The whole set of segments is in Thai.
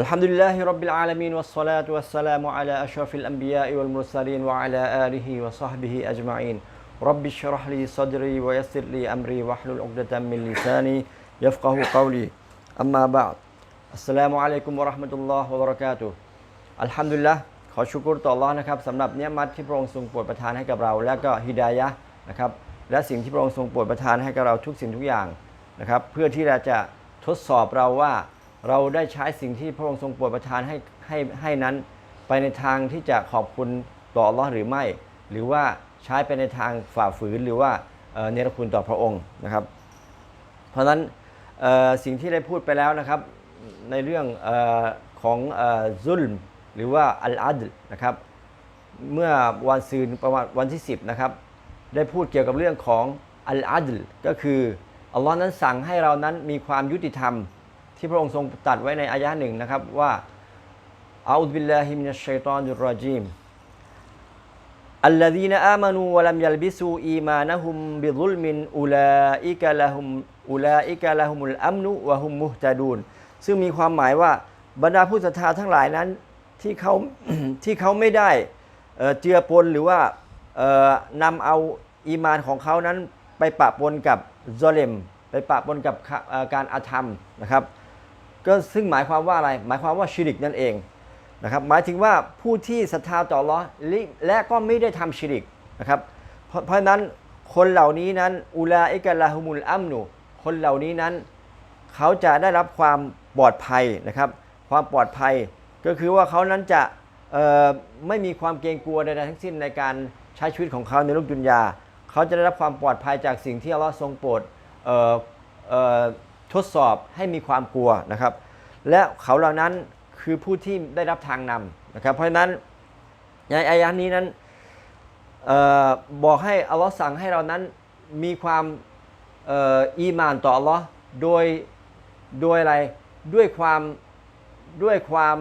الحمد لله رب العالمين والصلاة والسلام على أشرف الأنبياء والمرسلين وعلى آله وصحبه أجمعين رب اشرح لي صدري ويسر لي أمري واحلل عقدة من لساني يفقه قولي أما بعد السلام عليكم ورحمة الله وبركاته อัลฮัมดุลิลละขอชุกรต่ออัลลอฮ์นะครับสำหรับเนี้ยมัดที่พระองค์ทรงโปรดประทานให้กับเรา และก็ฮิดายะห์นะครับและสิ่งที่พระองค์ทรงโปรดประทานให้กับเราทุกสิ่งทุกอย่างนะครับเพื่อที่เราจะทดสอบเราว่า เราได้ใช้สิ่งที่พระองค์ทรงโปรดประทานให้ให้ให้นั้น ไปในทางที่จะขอบคุณต่ออัลลอฮ์หรือไม่ หรือว่าใช้ไปในทางฝ่าฝืนหรือว่าเนรคุณต่อพระองค์นะครับ เพราะฉะนั้นสิ่งที่ได้พูดไปแล้วนะครับในเรื่องอของเอ่อซุลมหรือว่าอัลอาดนะครับเมื่อวันซืนประมาณวันที่ 10นะครับได้พูดเกี่ยวกับเรื่องของอัลอาดก็คืออัลลอฮ์นั้นสั่งให้เรานั้นมีความยุติธรรม ที่พระองค์ทรงตรัดไว้ในอายะห์หนึ่งนะครับว่าอาอุบิลลาฮิมินัชชัยตอนุรรจีม الذين آمنوا ولم يلبسوا إيمانهم بظلم أولئك لهم أولئك لهم الأمن وهم مهتدون ซึ่งมีความหมายว่าบรรดาผู้ศรัทธาทั้งหลายนั้นที่เขา ที่เขาไม่ได้เอ่อเจือปนหรือว่าเอ่อนำเอาอีมานของเขานั้นไปปะปนกับซอเลมไปปะปนกับขะเอ่อการอาธรรมนะครับ ก็ซึ่งหมายความว่าอะไร หมายความว่าชิริกนั่นเองนะครับหมายถึงว่าผู้ที่ศรัทธาต่อลเลอและก็ไม่ได้ทำชิริกนะครับเพราะนั้นคนเหล่านี้นั้นอุลาอิกะลาฮุมุลอัมนุคนเหล่านี้นั้น เขาจะได้รับความปลอดภัยนะครับ ความปลอดภัยก็คือว่าเขานั้นจะไม่มีความเกรงกลัวใดๆทั้งสิ้นในการใช้ชีวิตของเขาในโลกดุนยา เขาจะได้รับความปลอดภัยจากสิ่งที่อัลลอฮ์ทรงโปรด ทดสอบให้มีความกลัวนะครับ และเขาเหล่านั้นคือผู้ที่ได้รับทางนำนะครับ เพราะฉะนั้นในอายะนี้นั้นออบอกให้อัลลอฮ์สั่งให้เรานั้นมีความอออีมานต่ออัลลอฮ์โดยโดยอะไรด้วยความด้วยความ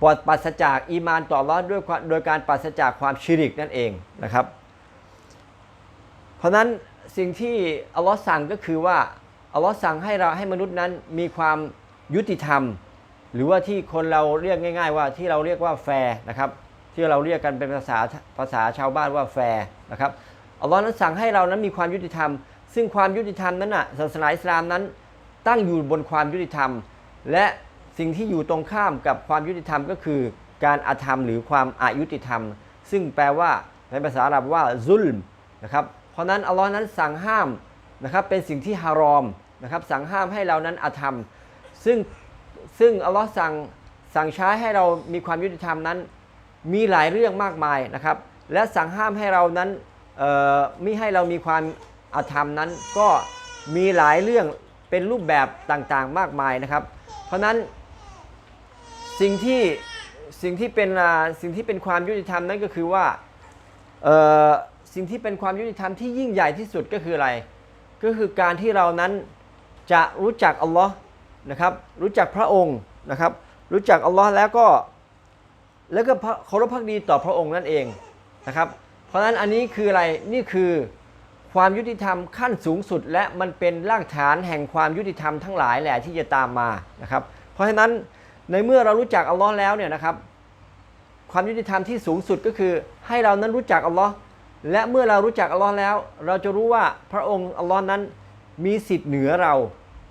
ปลอดปราศจากอีมานต่ออัลลอฮ์ด้วยความโดยการปราศจากความชิริกนั่นเองนะครับ เพราะนั้น สิ่งที่อัลลอฮ์สั่งก็คือว่าอัลลอฮ์สั่งให้เราให้มนุษย์นั้นมีความยุติธรรม หรือว่าที่คนเราเรียกง่าย ๆ ว่าที่เราเรียกว่าแฟร์นะครับที่เราเรียกกันเป็นภาษาภาษาชาวบ้านว่าแฟร์นะครับอัลลอฮ์นั้นสั่งให้เรานั้นมีความยุติธรรม ซึ่งความยุติธรรมนั้นน่ะศาสนาอิสลามนั้น ตั้งอยู่บนความยุติธรรม และสิ่งที่อยู่ตรงข้ามกับความยุติธรรมก็คือ การอาธรรมหรือความอายุติธรรม ซึ่งแปลว่าในภาษาอาหรับว่าซุลมนะครับ ราะนั้นอัลลอฮ์นั้นสั่งห้ามนะครับเป็นสิ่งที่ฮารอมนะครับสั่งห้ามให้เรานั้นอธรรม ซึ่งซึ่งอัลลอฮ์สั่งสั่งใช้ให้เรามีความยุติธรรมนั้น มีหลายเรื่องมากมายนะครับ และสั่งห้ามให้เรานั้นเอ่ให้เรามีความอาธรรมนั้นก็มีหลายเรื่องเป็นรูปแบบต่างๆมากมายนะครับ เพราะนั้นสิ่งที่สิ่งที่เป็นสิ่งที่เป็นความยุติธรรมนั่นก็คือว่า สิ่งที่เป็นความยุติธรรมที่ยิ่งใหญ่ที่สุดก็คืออะไร ก็คือการที่เรานั้นจะรู้จักอัลลอฮ์นะครับรู้จักพระองค์นะครับรู้จักอัลลอฮ์แล้วก็แล้วก็เคารพพักดีต่อพระองค์นั่นเองนะครับ เพราะฉะนั้นอันนี้คืออะไรนี่คือความยุติธรรมขั้นสูงสุด และมันเป็นรากฐานแห่งความยุติธรรมทั้งหลายแหละที่จะตามมานะครับ เพราะฉะนั้นในเมื่อเรารู้จักอัลลอฮ์แล้วเนี่ยนะครับ ความยุติธรรมที่สูงสุดก็คือให้เรานั้นรู้จักอัลลอฮ์ และเมื่อเรารู้จักอัลลอฮ์แล้ว เราจะรู้ว่าพระองค์อัลลอฮ์นั้นมีสิทธิ์เหนือเรา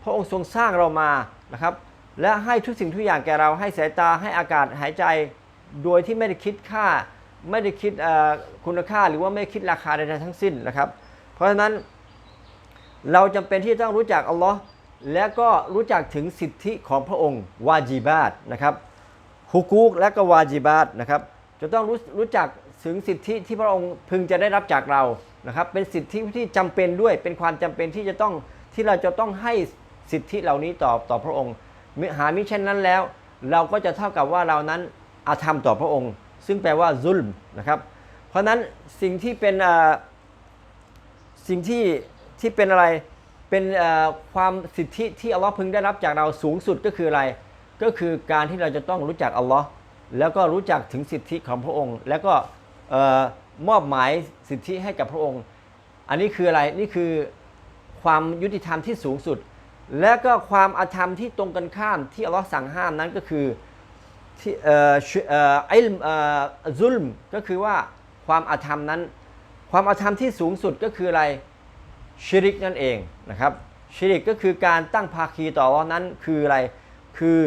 พระองค์ทรงสร้างเรามานะครับ และให้ทุกสิ่งทุกอย่างแก่เราให้สายตาให้อากาศหายใจ โดยที่ไม่ได้คิดค่า ไม่ได้คิดคุณค่าหรือว่าไม่คิดราคาใดๆทั้งสิ้นนะครับ เพราะฉะนั้นเราจำเป็นที่จะต้องรู้จักอัลลอฮ์และก็รู้จักถึงสิทธิของพระองค์วาจิบาตนะครับฮุกูกและก็วาจิบาตนะครับจะต้องรู้รู้จัก ถึงสิทธิที่พระองค์พึงจะได้รับจากเรานะครับ เป็นสิทธิที่จำเป็นด้วย เป็นความจำเป็นที่จะต้องที่เราจะต้องให้สิทธิเหล่านี้ต่อต่อพระองค์ หามิเช่นนั้นแล้ว เราก็จะเท่ากับว่าเรานั้นอาธรรมต่อพระองค์ ซึ่งแปลว่าซุลมนะครับ เพราะฉะนั้นสิ่งที่เป็นอ่าสิ่งที่ที่เป็นอะไรเป็นอ่อความสิทธิที่อัลลอฮ์พึงได้รับจากเราสูงสุดก็คืออะไร ก็คือการที่เราจะต้องรู้จักอัลลอฮ์แล้วก็รู้จักถึงสิทธิของพระองค์ แล้วก็ มอบหมายสิทธิให้กับพระองค์ อันนี้คืออะไรนี่คือความยุติธรรมที่สูงสุด และก็ความอาธรรมที่ตรงกันข้ามที่อัลลอฮ์สั่งห้ามนั้นก็คือที่เอ่อชุเอ่ออิลมเอ่อซุลมก็คือว่าความอาธรรมนั้น ความอาธรรมที่สูงสุดก็คืออะไรชิริกนั่นเองนะครับชิริกก็คือการตั้งภาคีต่ออัลลอฮ์นั้นคืออะไรคือ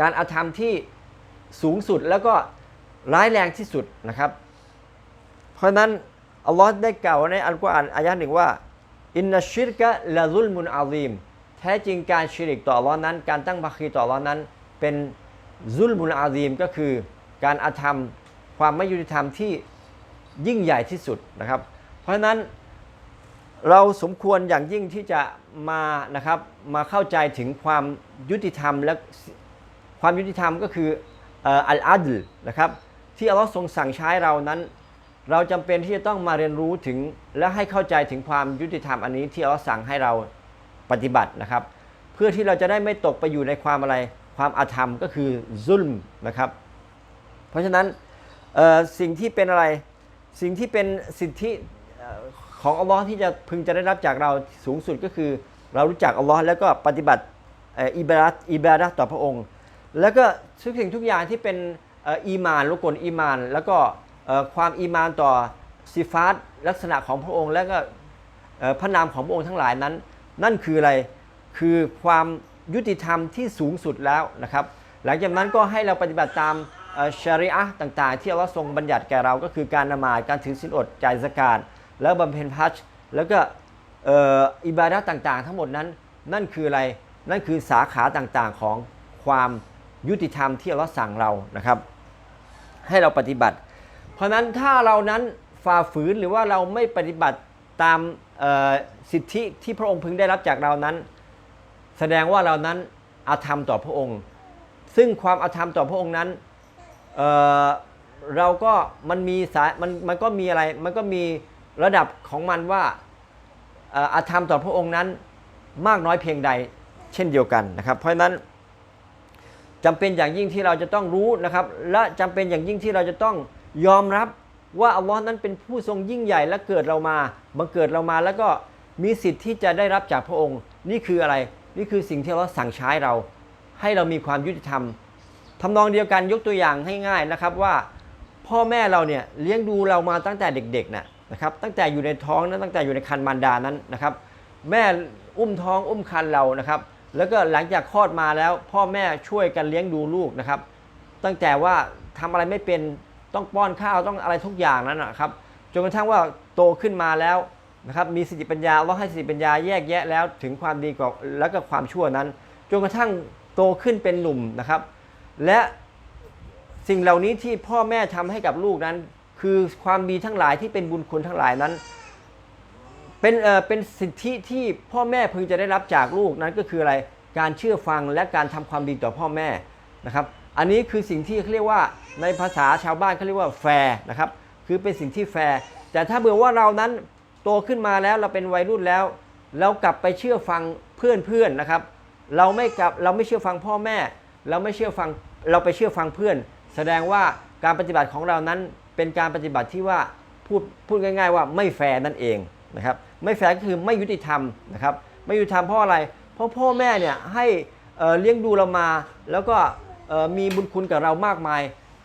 การอาธรรมที่สูงสุดแล้วก็ ร้ายแรงที่สุดนะครับ เพราะนั้นอัลลอฮ์ได้กล่าวในอัลกุรอานอายะห์หนึ่งว่าอินนัชิรกะละซุลมุนอาซีมแท้จริงการชิริกต่ออัลลอฮ์นั้น การตั้งภาคีต่ออัลลอฮ์นั้น เป็นซุลมุนอาซีมก็คือการอาธรรมความไม่ยุติธรรมที่ยิ่งใหญ่ที่สุดนะครับ เพราะนั้นเราสมควรอย่างยิ่งที่จะมานะครับมาเข้าใจถึงความยุติธรรมและความยุติธรรมก็คืออ่ออัลอาดลนะครับ ที่อัลลอฮ์ทรงสั่งใช้เรานั้น เราจำเป็นที่จะต้องมาเรียนรู้ถึง และให้เข้าใจถึงความยุติธรรมอันนี้ที่อัลลอฮ์สั่งให้เราปฏิบัตินะครับ เพื่อที่เราจะได้ไม่ตกไปอยู่ในความอะไรความอาธรรมก็คือซุลมนะครับ เพราะฉะนั้นสิ่งที่เป็นอะไรสิ่งที่เป็นสิทธิของอัลลอฮ์ที่จะพึงจะได้รับจากเราสูงสุดก็คือ เรารู้จักอัลลอฮ์แล้วก็ปฏิบัติอิบาดัตอิบาดัตต่อพระองค์ แล้วก็ทุกสิ่งทุกอย่างที่เป็น อีมานลูกกลอีมาน แล้วก็ความอีมานต่อซิฟาตลักษณะของพระองค์ แล้วก็พระนามของพระองค์ทั้งหลายนั้น นั่นคืออะไรคือความยุติธรรมที่สูงสุดแล้วนะครับ หลังจากนั้นก็ให้เราปฏิบัติตามชริอะต่างๆ ที่อัลเลอฮ์ทรงบัญญัติแก่เราก็คือการนมาดการถือศีลอดจ่ายสกาดแล้วบำเพ็ญพัชแล้วก็อิบาดะต่างๆ ทั้งหมดนั้น นั่นคืออะไรนั่นคือสาขาต่างๆของความยุติธรรมที่อัลเลอฮ์สั่งเรานะครับ ให้เราปฏิบัติ เพราะนั้นถ้าเรานั้นฝ่าฝืนหรือว่าเราไม่ปฏิบัติตามสิทธิที่พระองค์พึงได้รับจากเรานั้น แสดงว่าเรานั้นอาธรรมต่อพระองค์ ซึ่งความอาธรรมต่อพระองค์นั้นเเราก็มันมีสายมันมันก็มีอะไรมันก็มีระดับของมันว่าเอ่ออาธรรมต่อพระองค์นั้นมากน้อยเพียงใดเช่นเดียวกันนะครับ เพราะฉะนั้น จำเป็นอย่างยิ่งที่เราจะต้องรู้นะครับ และจำเป็นอย่างยิ่งที่เราจะต้องยอมรับว่าอัลลอฮ์นั้นเป็นผู้ทรงยิ่งใหญ่และเกิดเรามาบังเกิดเรามาแล้วก็มีสิทธิ์ที่จะได้รับจากพระองค์ นี่คืออะไร นี่คือสิ่งที่เราสั่งใช้เรา ให้เรามีความยุติธรรมทำนองเดียวกันยกตัวอย่างให้ง่ายนะครับว่า พ่อแม่เราเนี่ยเลี้ยงดูเรามาตั้งแต่เด็กๆนะนะครับ ตั้งแต่อยู่ในท้องนั้นตั้งแต่อยู่ในคันมารดานั้นนะครับ แม่อุ้มท้องอุ้มคันเรานะครับ แล้วก็หลังจากคลอดมาแล้ว พ่อแม่ช่วยกันเลี้ยงดูลูกนะครับ ตั้งแต่ว่าทำอะไรไม่เป็นต้องป้อนข้าวต้องอะไรทุกอย่างนั้นนะครับจนกระทั่งว่าโตขึ้นมาแล้วนะครับมีสติปัญญาเราให้สติปัญญาแยกแยะแล้วถึงความดีกับแล้วก็ความชั่วนั้นจนกระทั่งโตขึ้นเป็นหนุ่มนะครับ และสิ่งเหล่านี้ที่พ่อแม่ทำให้กับลูกนั้น คือความดีทั้งหลายที่เป็นบุญคุณทั้งหลายนั้น เป็นเอ่อเป็นสิทธิที่พ่อแม่พึงจะได้รับจากลูกนั้นก็คืออะไรการเชื่อฟังและการทำความดีต่อพ่อแม่นะครับ อันนี้คือสิ่งที่เขาเรียกว่าในภาษาชาวบ้านเขาเรียกว่าแฟร์นะครับคือเป็นสิ่งที่แฟร์แต่ถ้าเบื่อว่าเรานั้นโตขึ้นมาแล้วเราเป็นวัยรุ่นแล้ว เรากลับไปเชื่อฟังเพื่อนเพื่อนๆนะครับ เราไม่กลับเราไม่เชื่อฟังพ่อแม่ เราไม่เชื่อฟังเราไปเชื่อฟังเพื่อน แสดงว่าการปฏิบัติของเรานั้นเป็นการปฏิบัติที่ว่าพูดพูดง่าย ๆ ว่าไม่แฟร์นั่นเองนะครับ ไม่แฟร์ก็คือไม่ยุติธรรมนะครับไม่ยุติธรรมเพราะอะไร เพราะพ่อแม่เนี่ยให้เเลี้ยงดูเรามา แล้วก็มีบุญคุณกับเรามากมาย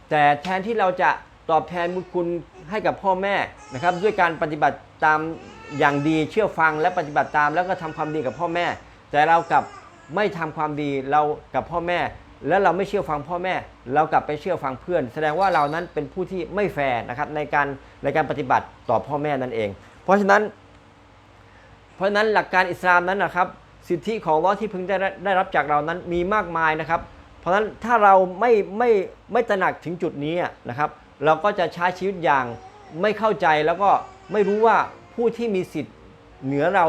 แต่แทนที่เราจะตอบแทนบุญคุณให้กับพ่อแม่นะครับด้วยการปฏิบัติตามอย่างดีเชื่อฟังและปฏิบัติตาม แล้วก็ทำความดีกับพ่อแม่ แต่เรากลับไม่ทำความดีเรากับพ่อแม่ แล้วเราไม่เชื่อฟังพ่อแม่ เรากลับไปเชื่อฟังเพื่อน แสดงว่าเรานั้นเป็นผู้ที่ไม่แฟร์นะครับในการในการปฏิบัติต่อพ่อแม่นั่นเอง เพราะฉะนั้น ราะฉะนั้นหลักการอิสลามนั้นนะครับ สิทธิของอัลลอที่พึงได้ได้รับจากเรานั้นมีมากมายนะครับ เพราะฉะนั้นถ้าเราไม่ไม่ไม่ตระหนักถึงจุดนี้นะครับ เราก็จะใช้ชีวิตอย่างไม่เข้าใจแล้วก็ไม่รู้ว่าผู้ที่มีสิทธิ์เหนือเรา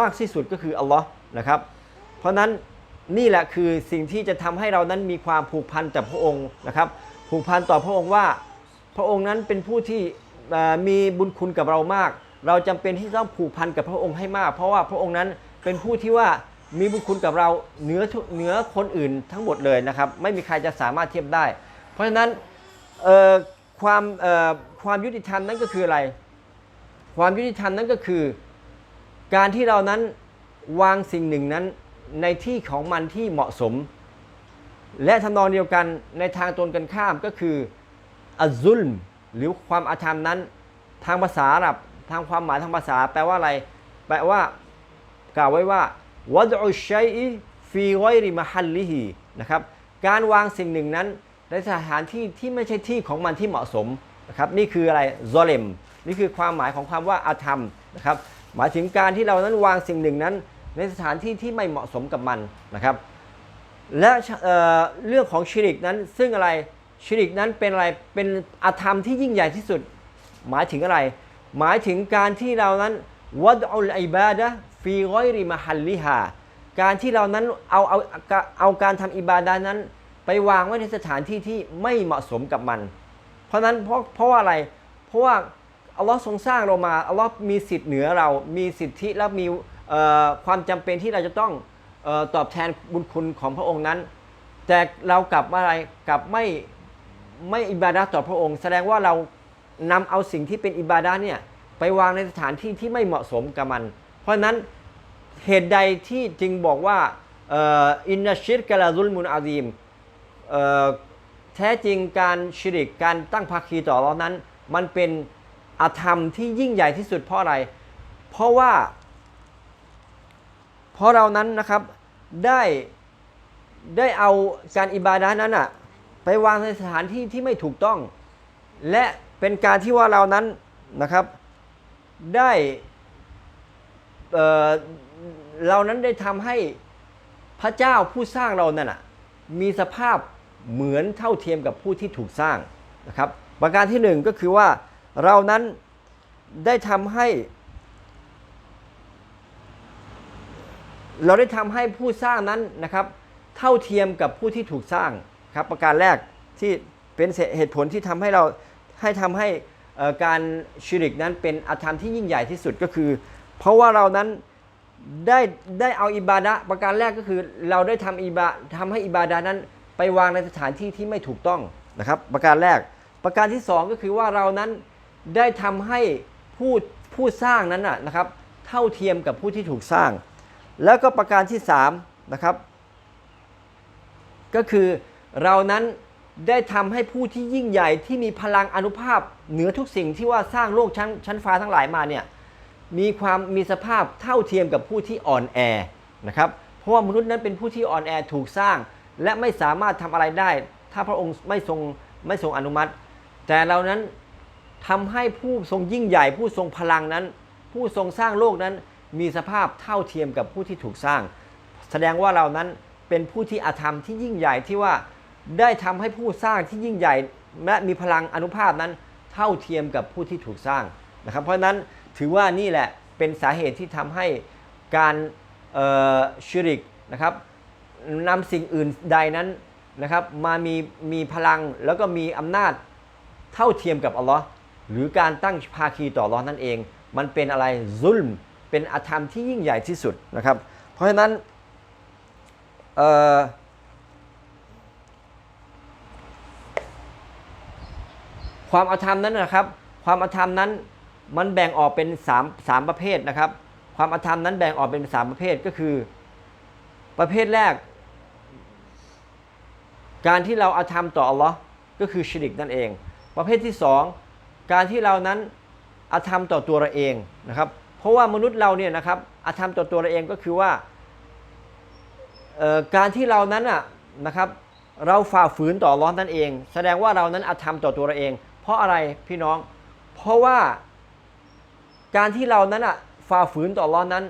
มากที่สุดก็คืออัลลอฮ์นะครับ เพราะฉะนั้นนี่แหละคือสิ่งที่จะทำให้เรานั้นมีความผูกพันต่อพระองค์นะครับผูกพันต่อพระองค์ว่า พระองค์นั้นเป็นผู้ที่มีบุญคุณกับเรามาก เราจำเป็นที่ต้องผูกพันกับพระองค์ให้มาก เพราะว่าพระองค์นั้นเป็นผู้ที่ว่ามีบุญคุณกับเราเหนือเหนือคนอื่นทั้งหมดเลยนะครับ ไม่มีใครจะสามารถเทียบได้ เพราะฉะนั้นความความยุติธรรมนั้นก็คืออะไร ความยุติธรรมนั้นก็คือ การที่เรานั้นวางสิ่งหนึ่งนั้นในที่ของมันที่เหมาะสม และทำนองเดียวกันในทางตรงกันข้ามก็คืออัซุลหรือความอาธรรมนั้น ทางภาษาอาหรับ ทางความหมายทางภาษาแปลว่าอะไร แปลว่ากล่าวไว้ว่าวัดอุชัยฟีไวริมฮัลลิฮีนะครับการวางสิ่งหนึ่งนั้นในสถานที่ที่ไม่ใช่ที่ของมันที่เหมาะสมนะครับนี่คืออะไรซเลมนี่คือความหมายของคำว่าอาธรรมนะครับหมายถึงการที่เรานั้นวางสิ่งหนึ่งนั้น ในสถานที่ที่ไม่เหมาะสมกับมันนะครับและเเรื่องของชิริกนั้นซึ่งอะไรชิริกนั้นเป็นอะไรเป็นอาธรรมที่ยิ่งใหญ่ที่สุด หมายถึงอะไร หมายถึงการที่เรานั้นวัดอุลอิบาดะฟีกอยริมฮัลลิฮาการที่เรานั้นเอาเอาเอาการทำอิบาดะนั้น ไปวางไว้ในสถานที่ที่ไม่เหมาะสมกับมัน เพราะนั้นเพราะเพราะว่าอะไร เพราะว่าอัลลอฮ์ทรงสร้างเรามาอัลลอฮ์มีสิทธิ์เหนือเรา มีสิทธิและมีความจำเป็นที่เราจะต้องออตอบแทนบุญคุณของพระองค์นั้น แต่เรากลับอะไรกลับไม่ไม่อิบาดะต่อพระองค์ แสดงว่าเรา นำเอาสิ่งที่เป็นอิบาดะเนี่ยไปวางในสถานที่ที่ไม่เหมาะสมกับมัน เพราะฉะนั้นเหตุใดที่จึงบอกว่าอินนัชชิรกะลาซุลมุนอาซีมแท้จริงการชิริกการตั้งภาคีต่อเรานั้น มันเป็นอาธรรมที่ยิ่งใหญ่ที่สุดเพราะอะไร เพราะว่า เพราะเรานั้นนะครับได้ได้เอาการอิบาดะนั้นอะไปวางในสถานที่ที่ไม่ถูกต้อง และ เป็นการที่ว่าเรานั้นนะครับได้เเรานั้นได้ทำให้พระเจ้าผู้สร้างเรานั่นอะมีสภาพเหมือนเท่าเทียมกับผู้ที่ถูกสร้างนะครับ ประการที่หนึ่งก็คือว่าเรานั้นได้ทำให้ เราได้ทำให้ผู้สร้างนั้นนะครับ เท่าเทียมกับผู้ที่ถูกสร้างครับ ประการแรกที่เป็นเหตุผลที่ทำให้เรา ให้ทำให้การชิริกนั้นเป็นอาธรรมที่ยิ่งใหญ่ที่สุดก็คือ เพราะว่าเรานั้นได้ได้เอาอิบาดะประการแรกก็คือ เราได้ทำอิบาทำให้อิบาดะนั้นไปวางในสถานที่ที่ไม่ถูกต้องนะครับ ประการแรก ประการที่สองก็คือว่าเรานั้นได้ทำให้ผู้ผู้สร้างนั้นนะนะครับ เท่าเทียมกับผู้ที่ถูกสร้าง แล้วก็ประการที่3นะครับ ก็คือเรานั้น ได้ทำให้ผู้ที่ยิ่งใหญ่ที่มีพลังอนุภาพ เหนือทุกสิ่งที่ว่าสร้างโลกชั้นชั้นฟ้าทั้งหลายมาเนี่ยมีความมีสภาพเท่าเทียมกับผู้ที่อ่อนแอนะครับเพราะว่ามนุษย์นั้นเป็นผู้ที่อ่อนแอถูกสร้าง และไม่สามารถทำอะไรได้ ถ้าพระองค์ไม่ทรงไม่ทรงอนุมัติ แต่เรานั้นทำให้ผู้ทรงยิ่งใหญ่ ผู้ทรงพลังนั้น ผู้ทรงสร้างโลกนั้น มีสภาพเท่าเทียมกับผู้ที่ถูกสร้าง แสดงว่าเรานั้นเป็นผู้ที่อาธรรมที่ยิ่งใหญ่ที่ว่า ได้ทำให้ผู้สร้างที่ยิ่งใหญ่และมีพลังอนุภาพนั้น เท่าเทียมกับผู้ที่ถูกสร้างนะครับ เพราะฉะนั้นถือว่านี่แหละเป็นสาเหตุที่ทำให้การเชิริกนะครับนำสิ่งอื่นใดนั้นนะครับมามีมีพลังแล้วก็มีอำนาจเท่าเทียมกับอัลลอฮ์หรือการตั้งภาคีต่ออัลลอฮ์นั่นเอง มันเป็นอะไรซุลมเป็นอาธรรมที่ยิ่งใหญ่ที่สุดนะครับ เพราะฉะนั้นเอ่อ ความอาธรรมนั้นนะครับ ความอาธรรมนั้นมันแบ่งออกเป็น3 3ประเภทนะครับ ความอาธรรมนั้นแบ่งออกเป็น 3 ประเภทก็คือ ประเภทแรก การที่เราอาธรรมต่ออัลลอฮ์ก็คือชิริกนั่นเอง ประเภทที่ 2 การที่เรานั้นอาธรรมต่อตัวเราเองนะครับ เพราะว่ามนุษย์เราเนี่ยนะครับอาธรรมต่อตัวเราเองก็คือว่าการที่เรานั้นอะนะครับ เราฝ่าฝืนต่ออัลอฮ์นั่นเอง แสดงว่าเรานั้นอาธรรมต่อตัวเราเอง เพราะอะไรพี่น้อง เพราะว่า การที่เรานั้นอะฝ่าฝืนต่ออัลลอฮ์นั้น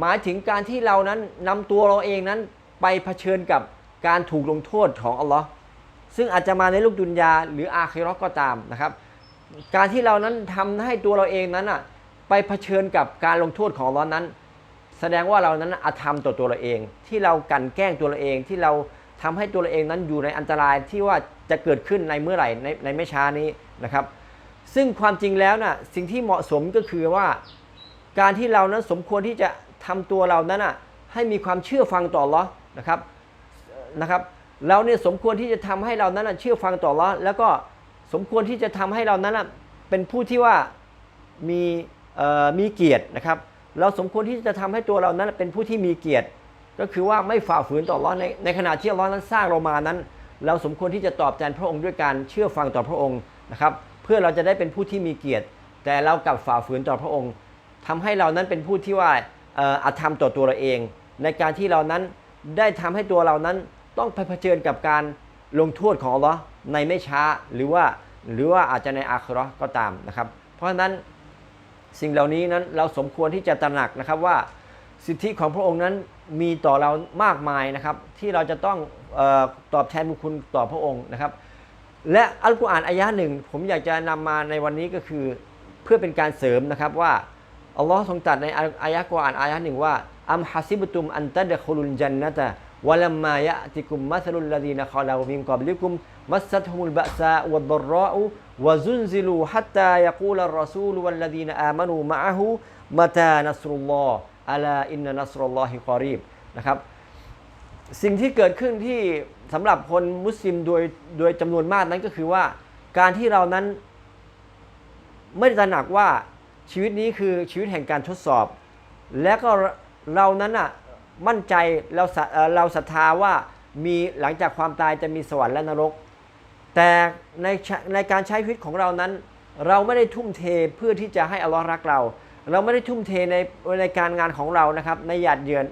หมายถึงการที่เรานั้นนำตัวเราเองนั้นไปเผชิญกับการถูกลงโทษของอัลลอฮ์ซึ่งอาจจะมาในโลกดุนยาหรืออาคิราะก็ตามนะครับ การที่เรานั้นทำให้ตัวเราเองนั้นอะไปเผชิญกับการลงโทษของอัลลอฮ์นั้น แสดงว่าเรานั้นอาธรรมต่อตัวเราเอง ที่เรากันแกล้งตัวเราเองที่เรา ทำให้ตัวเราเองนั้นอยู่ในอันตรายที่ว่าจะเกิดขึ้นในเมื่อไหร่ในในไม่ช้านี้นะครับ ซึ่งความจริงแล้วนะ่ะสิ่งที่เหมาะสมก็คือว่า การที่เรานั้นสมควรที่จะทำตัวเรานั้นอะให้มีความเชื่อฟังต่ออัลเลาะห์นะครับนะครับเราเนี่ยสมควรที่จะทำให้เรานั้นน่ะเชื่อฟังต่ออัลเลาะห์แล้วก็สมควรที่จะทำให้เรานั้นน่ะเป็นผู้ที่ว่ามีเอ่อมีเกียรตินะครับ เราสมควรที่จะทำให้ตัวเรานั้นเป็นผู้ที่มีเกียรติ ก็คือว่าไม่ฝ่าฝืนต่ออัลเลอฮ์ในในขณะที่อัลเลอฮ์นั้นสร้างเรามานั้น เราสมควรที่จะตอบแทนพระองค์ด้วยการเชื่อฟังต่อพระองค์นะครับเพื่อเราจะได้เป็นผู้ที่มีเกียรติ แต่เรากลับฝ่าฝืนต่อพระองค์ทำให้เรานั้นเป็นผู้ที่ว่าอาธรรมต่อตัวเราเอง ในการที่เรานั้นได้ทำให้ตัวเรานั้นต้องไปเผชิญกับการลงโทษของอัลลอฮ์ในไม่ช้าหรือว่าหรือว่าอาจจะในอาคราก็ตามนะครับ เพราะฉะนั้นสิ่งเหล่านี้นั้นเราสมควรที่จะตระหนักนะครับว่าสิทธิของพระองค์นั้น มีต่อเรามากมายนะครับ ที่เราจะต้องออตอบแทนบุญคุณต่อพระองค์นะครับ และอัลกุรอานอายะห์หนึ่ง ผมอยากจะนำมาในวันนี้ก็คือเพื่อเป็นการเสริมนะครับว่าอัลลอฮ์ทรงตรัสในอายะกุรอานอายะห์หนึ่งว่าอัมฮัซิบตุมอันตัดคุลุลจันนะตะวะลัมมายะติกุมมัสลุลลดีนคอลามินกับลิกุมมัสซัตฮุมุลบะซาวัดดรราอูวะซุนซิลูฮัตตายะกูลรรซูลวัลลดีนอามานูมะอะฮูมะตานัสรุลลอฮ์ อะลาอินนัสรุลลอฮิกอรีบนะครับสิ่งที่เกิดขึ้นที่สำหรับคนมุสลิมโดยโดยจำนวนมากนั้นก็คือว่าการที่เรานั้นไม่ตระหนักว่าชีวิตนี้คือชีวิตแห่งการทดสอบ และก็เรานั้นอะมั่นใจเราสัเราศรัทธาว่ามีหลังจากความตายจะมีสวรรค์และนรก แต่ในในการใช้ชีวิตของเรานั้น เราไม่ได้ทุ่มเทเพื่อที่จะให้อัลลอฮ์รักเรา เราไม่ได้ทุ่มเทในในการงานของเรานะครับในหยาดเยือน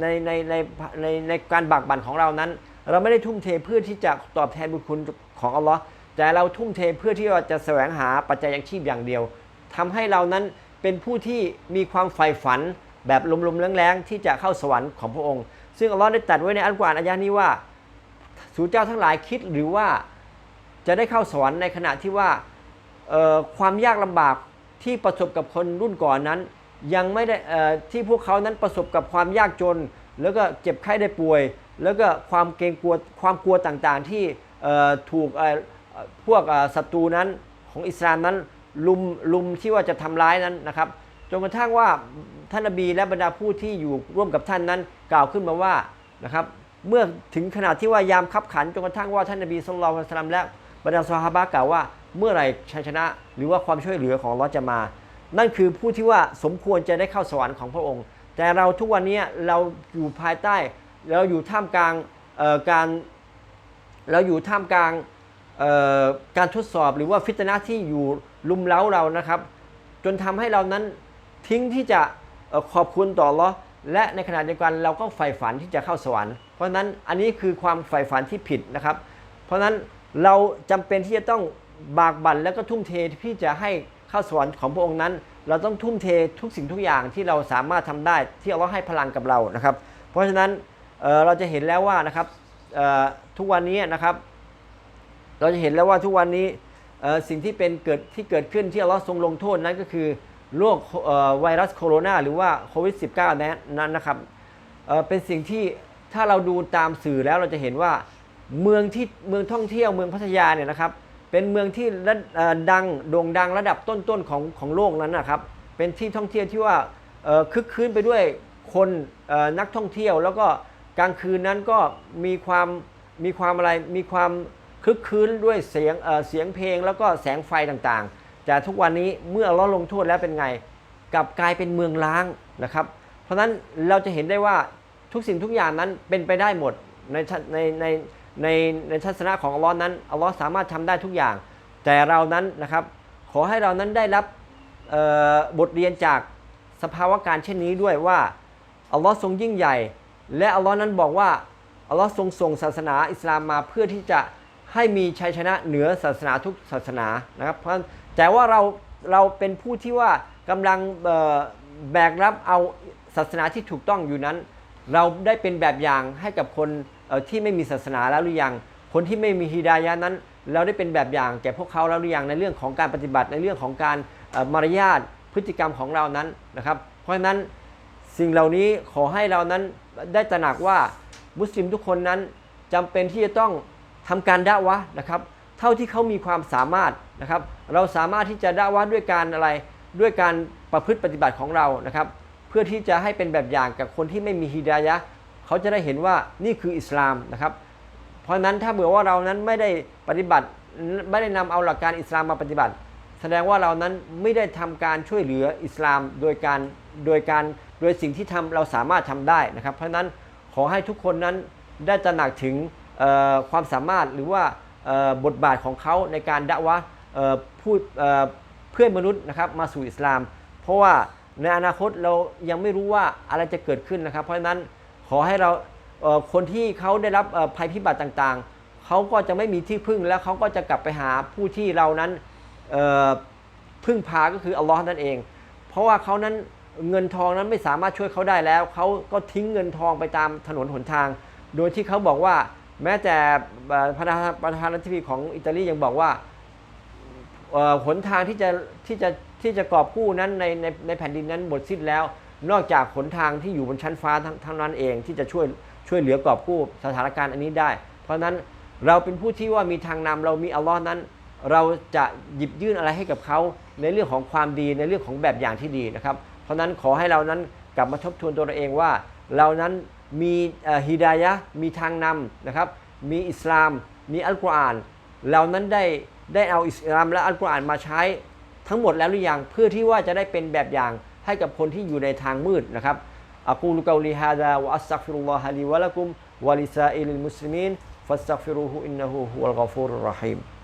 ในในในในในการบากบั่นของเรานั้น เราไม่ได้ทุ่มเทเพื่อที่จะตอบแทนบุญคุณของอัลลอฮ์แต่เราทุ่มเทเพื่อที่เราจะแสวงหาปัจจัยยังชีพอย่างเดียวทำให้เรานั้นเป็นผู้ที่มีความใฝ่ฝันแบบลมๆแรงๆที่จะเข้าสวรรค์ของพระองค์ ซึ่งอัลลอฮ์ได้ตรัสไว้ในอัลกุรอานอายะนี้ว่าสู่เจ้าทั้งหลายคิดหรือว่าจะได้เข้าสวรรค์ในขณะที่ว่าความยากลำบาก ที่ประสบกับคนรุ่นก่อนนั้น ยังไม่ได้ที่พวกเขานั้นประสบกับความยากจน แล้วก็เจ็บไข้ได้ป่วย แล้วก็ความเกรงกลัวความกลัวต่างๆ ที่ถูกพวกศัตรูนั้นของอิสลามนั้นลุมลุมที่ว่าจะทำร้ายนั้นนะครับจนกระทั่งว่าท่านนบีและบรรดาผู้ที่อยู่ร่วมกับท่านนั้น กล่าวขึ้นมาว่านะครับเมื่อถึงขนาดที่ว่ายามคับขันจนกระทั่งว่าท่านนบีสุลต่านสลัมและบรรดาซอฮาบะกล่าวว่า เมื่อไหร่ชัยชนะ หรือว่าความช่วยเหลือของลเลอจะมา นั่นคือผู้ที่ว่าสมควรจะได้เข้าสวรรค์ของพระองค์ แต่เราทุกวันนี้เราอยู่ภายใต้เราอยู่ท่ามกลางการเราอยู่ท่ามกลางการทดสอบหรือว่าฟิตนะที่อยู่ลุมเล้าเรานะครับ จนทำให้เรานั้นทิ้งที่จะออขอบคุณต่อลเลอและในขณะเดียวกันเราก็ใฝ่ฝันที่จะเข้าสวรรค์ เพราะฉะนั้นอันนี้คือความใฝ่ฝันที่ผิดนะครับ เพราะฉะนั้นเราจำเป็นที่จะต้อง บากบั่นแล้วก็ทุ่มเทที่จะให้ข้าสวรรค์ของพระองค์นั้น เราต้องทุ่มเททุกสิ่งทุกอย่างที่เราสามารถทำได้ที่อัลเลอให้พลังกับเรานะครับ เพราะฉะนั้นเเราจะเห็นแล้วว่านะครับทุกวันนี้นะครับ เราจะเห็นแล้วว่าทุกวันนี้สิ่งที่เป็นเกิดที่เกิดขึ้นที่อัลเลอทรงลงโทษนั้นก็คือโรคไวรัสโคโรนาหรือว่าโควิด -19 นั้นนะครับเเป็นสิ่งที่ถ้าเราดูตามสื่อแล้วเราจะเห็นว่าเมืองที่เมืองท่องเที่ยวเมืองพัทยาเนี่ยนะครับ เป็นเมืองที่ระเอ่อดังโด่งดังระดับต้นๆของของโลกนั้นนะครับ เป็นที่ท่องเที่ยวที่ว่าคึกคืนไปด้วยคนนักท่องเที่ยว แล้วก็กลางคืนนั้นก็มีความมีความอะไรมีความคึกคืนด้วยเสียงเสียงเพลงแล้วก็แสงไฟต่างๆ แต่ทุกวันนี้เมื่อเราลงโทษแล้วเป็นไงกลับกลายเป็นเมืองล้างนะครับ เพราะฉะนั้นเราจะเห็นได้ว่าทุกสิ่งทุกอย่างนั้นเป็นไปได้หมดในในใน ในในทัศนะของอัลลอฮ์นั้นอัลลอฮ์สามารถทำได้ทุกอย่าง แต่เรานั้นนะครับ ขอให้เรานั้นได้รับบทเรียนจากสภาวะการเช่นนี้ด้วยว่าอัลลอฮ์ทรงยิ่งใหญ่ และอัลลอฮ์นั้นบอกว่าอัลลอฮ์ทรงส่งศาสนาอิสลามมาเพื่อที่จะให้มีชัยชนะเหนือศาสนาทุกศาสนานะครับเพราะแต่ว่าเราเราเป็นผู้ที่ว่ากำลังแบกรับเอาศาสนาที่ถูกต้องอยู่นั้น เราได้เป็นแบบอย่างให้กับคน ที่ไม่มีศาสนาแล้วหรือยัง คนที่ไม่มีฮิดายะนั้น เราได้เป็นแบบอย่างแก่พวกเขาแล้วหรือยังในเรื่องของการปฏิบัติในเรื่องของการมารยาทพฤติกรรมของเรานั้นนะครับ เพราะฉะนั้นสิ่งเหล่านี้ขอให้เรานั้นได้ตระหนักว่ามุสลิมทุกคนนั้นจำเป็นที่จะต้องทำการด่าวะนะครับ เท่าที่เขามีความสามารถนะครับ เราสามารถที่จะด่าวะด้วยการอะไรด้วยการประพฤติปฏิบัติของเรานะครับ เพื่อที่จะให้เป็นแบบอย่างกับคนที่ไม่มีฮิดายะ เขาจะได้เห็นว่านี่คืออิสลามนะครับ เพราะนั้นถ้าเบื่อว่าเรานั้นไม่ได้ปฏิบัติไม่ได้นำเอาหลักการอิสลามมาปฏิบัติ แสดงว่าเรานั้นไม่ได้ทำการช่วยเหลืออิสลามโดยการโดยการโดยสิ่งที่ทำเราสามารถทำได้นะครับ เพราะนั้นขอให้ทุกคนนั้นได้ตระหนักถึงความสามารถหรือว่าบทบาทของเขาในการดะวะห์เอ่อพูดเอ่อเพื่อนมนุษย์นะครับมาสู่อิสลาม เพราะว่าในอนาคตเรายังไม่รู้ว่าอะไรจะเกิดขึ้นนะครับ เพราะฉะนั้น ขอให้เราคนที่เขาได้รับภัยพิบัติต่างๆ เขาก็จะไม่มีที่พึ่งแล้วเขาก็จะกลับไปหาผู้ที่เรานั้นพึ่งพาก็คืออัลลอฮ์นั่นเอง เพราะว่าเขานั้นเงินทองนั้นไม่สามารถช่วยเขาได้แล้ว เขาก็ทิ้งเงินทองไปตามถนนหนทาง โดยที่เขาบอกว่าแม้แต่ประธานประธานาธิบดีของอิตาลียังบอกว่าหนทางที่จะที่จะ ที่จะกอบกู้นั้นในในในแผ่นดินนั้นหมดสิ้นแล้ว นอกจากหนทางที่อยู่บนชั้นฟ้าทั้งทั้งนั้นเองที่จะช่วยช่วยเหลือกอบกู้สถานการณ์อันนี้ได้ เพราะฉะนั้นเราเป็นผู้ที่ว่ามีทางนำเรามีอัลลอฮ์นั้น เราจะหยิบยื่นอะไรให้กับเขาในเรื่องของความดีในเรื่องของแบบอย่างที่ดีนะครับ เพราะนั้นขอให้เรานั้นกลับมาทบทวนตัวเราเองว่า เรานั้นมีฮิดายะมีทางนำนะครับ มีอิสลาม มีอัลกุรอาน เรานั้นได้ได้เอาอิสลามและอัลกุรอานมาใช้ ทั้งหมดแล้วหรือยังเพื่อที่ว่าจะได้เป็นแบบอย่างให้กับคนที่อยู่ในทางมืดนะครับอักูลุกาลีฮาดาวะอัสซักฟิรุลลอฮะลีวะละกุมวะลิซาอิลิลมุสลิมีนฟัสซักฟิรูฮุอินนะฮูฮุวัลกอฟูรุรรหีม